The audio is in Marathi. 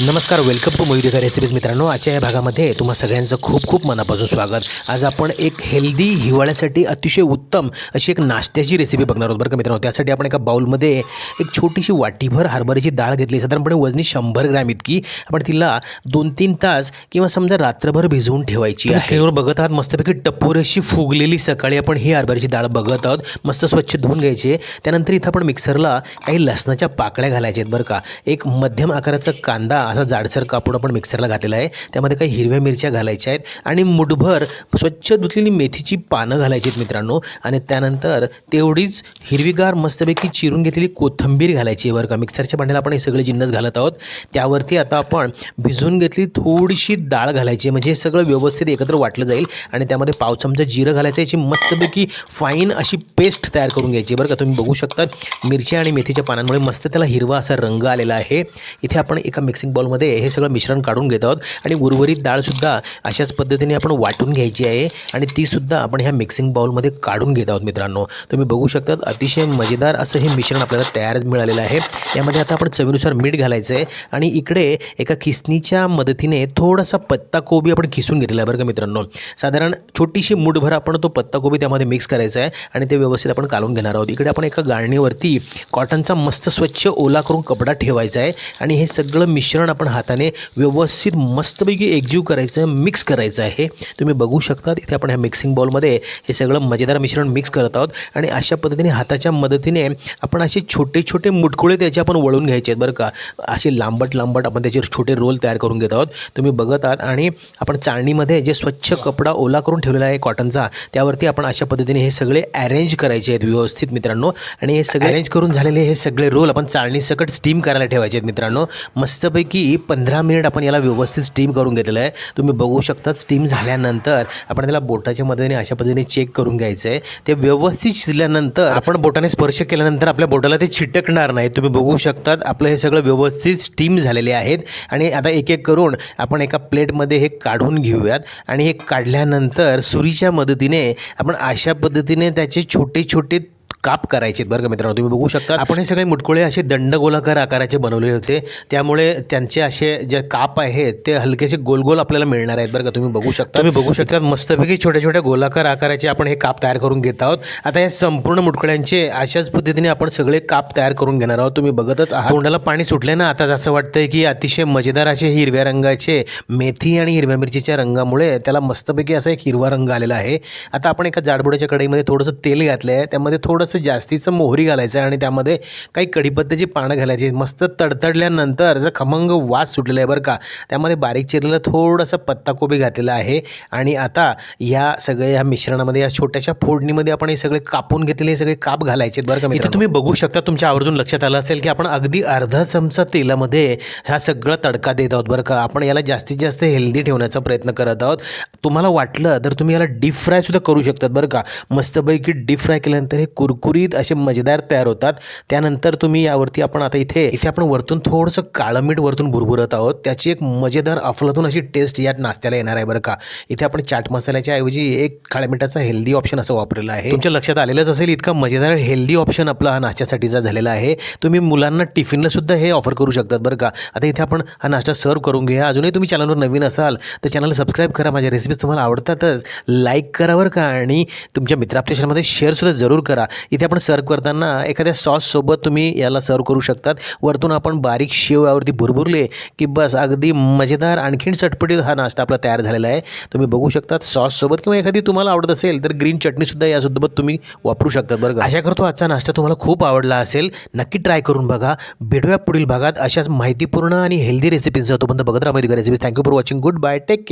नमस्कार वेलकम टू मयुरिका रेसिपीज मित्रांनो. आजच्या या भागामध्ये तुम्हा सगळ्यांचं खूप खूप मनापासून स्वागत. आज आपण एक हेल्दी हिवाळ्यासाठी अतिशय उत्तम अशी एक नाश्त्याची रेसिपी बघणार आहोत बरं का मित्रांनो. त्यासाठी आपण एका बाउलमध्ये एक छोटीशी वाटीभर हरभऱ्याची डाळ घेतली. साधारणपणे वजनी शंभर ग्रॅम इतकी आपण तिला दोन तीन तास किंवा समजा रात्रभर भिजवून ठेवायची. स्क्रीनवर बघत आहात मस्तपैकी टपोर अशी फुगलेली सकाळी आपण ही हरभऱ्याची डाळ बघत आहोत. मस्त स्वच्छ धुवून घ्यायची त्यानंतर इथं आपण मिक्सरला काही लसणाच्या पाकळ्या घालायच्या आहेत बरं का. एक मध्यम आकाराचा कांदा असा जाडसर कापून आपण मिक्सरला घातलेला आहे. त्यामध्ये काही हिरव्या मिरच्या घालायच्या आहेत आणि मुठभर स्वच्छ धुतलेली मेथीची पानं घालायची आहेत मित्रांनो. आणि त्यानंतर तेवढीच हिरवीगार मस्तपैकी चिरून घेतलेली कोथिंबीर घालायची आहे बरं का. मिक्सरच्या भांड्याला आपण हे सगळे जिन्नस घालत आहोत. त्यावरती आता आपण भिजवून घेतली थोडीशी डाळ घालायची म्हणजे हे सगळं व्यवस्थित एकत्र वाटलं जाईल. आणि त्यामध्ये पाव चमचा जिरं घालायचं याची मस्तपैकी फाईन अशी पेस्ट तयार करून घ्यायची बरं का. तुम्ही बघू शकता मिरच्या आणि मेथीच्या पानांमुळे मस्त त्याला हिरवा असा रंग आलेला आहे. इथे आपण एका मिक्सिंग बॉलमध्ये हे सगळं मिश्रण काढून घेत आहोत. आणि उर्वरित डाळसुद्धा अशाच पद्धतीने आपण वाटून घ्यायची आहे. आणि तीसुद्धा आपण ह्या मिक्सिंग बाउलमध्ये काढून घेत आहोत मित्रांनो. तुम्ही बघू शकतात अतिशय मजेदार असं हे मिश्रण आपल्याला तयार मिळालेलं आहे. यामध्ये आता आपण चवीनुसार मीठ घालायचं आहे आणि इकडे एका खिसणीच्या मदतीने थोडासा पत्ताकोबी आपण खिसून घेतलेला आहे बरं का मित्रांनो. साधारण छोटीशी मूठभर आपण तो पत्ताकोबी त्यामध्ये मिक्स करायचा आहे. आणि ते व्यवस्थित आपण काढून घेणार आहोत. इकडे आपण एका गाळणीवरती कॉटनचा मस्त स्वच्छ ओला करून कपडा ठेवायचा आहे. आणि हे सगळं मिश्रण आपण हाताने व्यवस्थित मस्तपैकी एकजीव करायचं आहे मिक्स करायचं आहे. तुम्ही बघू शकतात इथे आपण ह्या मिक्सिंग बॉलमध्ये हे सगळं मजेदार मिश्रण मिक्स करत आहोत. आणि अशा पद्धतीने हाताच्या मदतीने आपण असे छोटे छोटे मुटकुळे त्याचे आपण वळून घ्यायचे आहेत बरं का. असे लांबट लांबट आपण त्याचे छोटे रोल तयार करून घेत आहोत. तुम्ही बघत आहात आणि आपण चाळणीमध्ये जे स्वच्छ कपडा ओला करून ठेवलेला आहे कॉटनचा त्यावरती आपण अशा पद्धतीने हे सगळे अरेंज करायचे आहेत व्यवस्थित मित्रांनो. आणि हे सगळे अरेंज करून झालेले हे सगळे रोल आपण चाळणी सकट स्टीम करायला ठेवायचे आहेत मित्रांनो. मस्तपैकी की पंधरा मिनिट आपण याला व्यवस्थित स्टीम करून घेतलेलं आहे. तुम्ही बघू शकता स्टीम झाल्यानंतर आपण त्याला बोटाच्या मदतीने अशा पद्धतीने चेक करून घ्यायचं आहे ते व्यवस्थित शिजल्यानंतर आपण बोटाने स्पर्श केल्यानंतर आपल्या बोटाला ते छिटकणार नाही. तुम्ही बघू शकतात आपलं हे सगळं व्यवस्थित स्टीम झालेले आहेत. आणि आता एक एक करून आपण एका प्लेटमध्ये हे काढून घेऊयात. आणि हे काढल्यानंतर सुरीच्या मदतीने आपण अशा पद्धतीने त्याचे छोटे छोटे काप करायचे आहेत बरं का मित्रांनो तुम्ही बघू शकता. आपण हे सगळे मुटकुळे असे दंडगोलाकार आकाराचे बनवलेले होते. त्यामुळे त्यांचे असे जे काप आहेत ते हलकेसे गोल गोल आपल्याला मिळणार आहेत बरं का तुम्ही बघू शकता. तुम्ही बघू शकता. मस्तपैकी छोट्या छोट्या गोलाकार आकाराचे आपण हे काप तयार करून घेत आहोत. आता या संपूर्ण मुटकुळ्यांचे अशाच पद्धतीने आपण सगळे काप तयार करून घेणार आहोत. तुम्ही बघतच आहात. तोंडाला पाणी सुटले ना आता असं वाटतंय की अतिशय मजेदार असे हिरव्या रंगाचे मेथी आणि हिरव्या मिरचीच्या रंगामुळे त्याला मस्तपैकी असा एक हिरवा रंग आलेला आहे. आता आपण एका जाडबुड्याच्या कढईमध्ये थोडंसं तेल घातलं आहे त्यामध्ये थोडंसं जास्तीचं मोहरी घालायचं आहे आणि त्यामध्ये काही कढीपत्त्याची पानं घालायची मस्त तडतडल्यानंतर जर खमंग वास सुटलेला आहे बरं का त्यामध्ये बारीक चिरलेलं थोडंसं पत्ताकोबी घातलेलं आहे. आणि आता या सगळ्या ह्या मिश्रणामध्ये या छोट्याशा फोडणीमध्ये आपण हे सगळे कापून घेतलेले हे सगळे काप घालायचे आहेत बरं का इथे तुम्ही बघू शकता तुमच्या आवर्जून लक्षात आलं असेल की आपण अगदी अर्धा चमचा तेलामध्ये हा सगळा तडका देत आहोत बरं का. आपण याला जास्तीत जास्त हेल्दी ठेवण्याचा प्रयत्न करत आहोत. तुम्हाला वाटलं तर तुम्ही याला डीप फ्राय सुद्धा करू शकतात बरं का. मस्तपैकी डीप फ्राय केल्यानंतर हे कुरकुरीत असे मजेदार तयार होतात. त्यानंतर तुम्ही यावरती आपण आता इथे इथे आपण वरतून थोडंसं काळं मीठ वरतून भुरभुरत आहोत. त्याची एक मजेदार अफलातून अशी टेस्ट यात नाश्त्याला येणार आहे बरं का. इथे आपण चाट मसाल्याच्या ऐवजी एक काळ्या मिठाचा हेल्दी ऑप्शन असं वापरलेलं आहे. तुमच्या लक्षात आलेलंच असेल इतका मजेदार हेल्दी ऑप्शन आपला हा नाश्त्यासाठीचा झालेला आहे. तुम्ही मुलांना टिफिनला सुद्धा हे ऑफर करू शकतात बरं का. आता इथे आपण हा नाश्ता सर्व करून घ्या अजूनही तुम्ही चॅनलवर नवीन असाल तर चॅनलला सबस्क्राईब करा. माझ्या रेसिपीज तुम्हाला आवडतातच. लाईक करा बरं का आणि तुमच्या मित्राप्टेशनमध्ये शेअरसुद्धा जरूर करा. इथे आपण सर्व करताना एखाद्या सॉससोबत तुम्ही याला सर्व करू शकतात. वरतून आपण बारीक शेव यावरती भुरभुरले की बस अगदी मजेदार आणखीन चटपटीत हा नाश्ता आपला तयार झालेला आहे. तुम्ही बघू शकतात सॉससोबत किंवा एखादी तुम्हाला आवडत असेल तर ग्रीन चटणीसुद्धा यासोबत तुम्ही वापरू शकतात बरं अशा आशा करतो आजचा नाश्ता तुम्हाला खूप आवडला असेल. नक्की ट्राय करून बघा. भेटूया पुढील भागात. अशाच माहितीपूर्ण आणि हेल्दी रेसिपीज तोपर्यंत बघत राहा. Recipes thank you for watching good bye take care